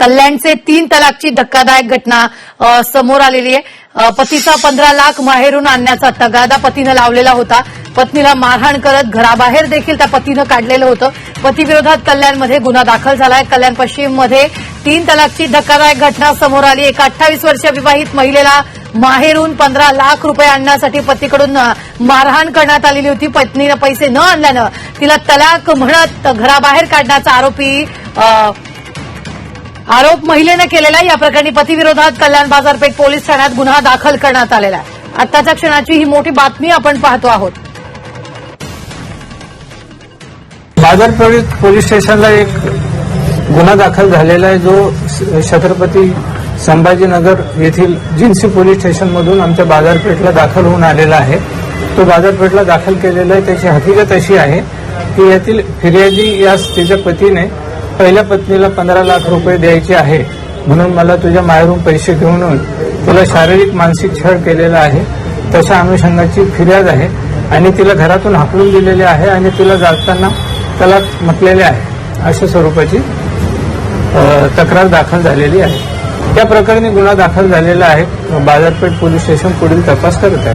कल्याणचे तीन तलाकची धक्कादायक घटना समोर आलेली आहे. पतीचा पंधरा लाख माहेरून आणण्याचा तगादा पतीनं लावलेला होता. पत्नीला मारहाण करत घराबाहेर देखील त्या पतीनं काढलेलं होतं. पतीविरोधात कल्याणमध्ये गुन्हा दाखल झालाय. कल्याण पश्चिममध्ये तीन तलाकची धक्कादायक घटना समोर आली. एका अठ्ठावीस वर्षीय विवाहित महिलेला माहेरून पंधरा लाख रुपये आणण्यासाठी पतीकडून मारहाण करण्यात आलेली होती. पत्नीनं पैसे न आणल्यानं तिला तलाक म्हणत घराबाहेर काढण्याचा आरोपी आरोप महिलेनं केलेला आहे. या प्रकरणी पतीविरोधात कल्याण बाजारपेठ पोलीस ठाण्यात गुन्हा दाखल करण्यात आलेला आहे. आत्ताच्या क्षणाची ही मोठी बातमी आपण पाहतो आहोत. बाजारपेठ पोलीस स्टेशनला एक गुन्हा दाखल झालेला आहे. जो छत्रपती संभाजीनगर येथील जिन्सी पोलीस स्टेशनमधून आमच्या बाजारपेठला दाखल होऊन आलेला आहे. तो बाजारपेठला दाखल केलेला आहे. त्याची हकीकत अशी आहे की यातील फिर्यादी यास तिच्या पतीने पहिल्या पत्नीला पंधरा लाख रुपये द्यायचे आहे. म्हणून मला तुझ्या माहेरून पैसे घेऊन येऊन तुला शारीरिक मानसिक छळ केलेला आहे. तशा अनुषंगाची फिर्याद आहे. आणि तिला घरातून हाकलून दिलेले आहे आणि तिला जाताना त्याला म्हटलेले आहे. अशा स्वरूपाची तक्रार दाखल झालेली आहे. त्या प्रकरणी गुन्हा दाखल झालेला आहे. बाजारपेठ पोलीस स्टेशन पुढील तपास करत आहे.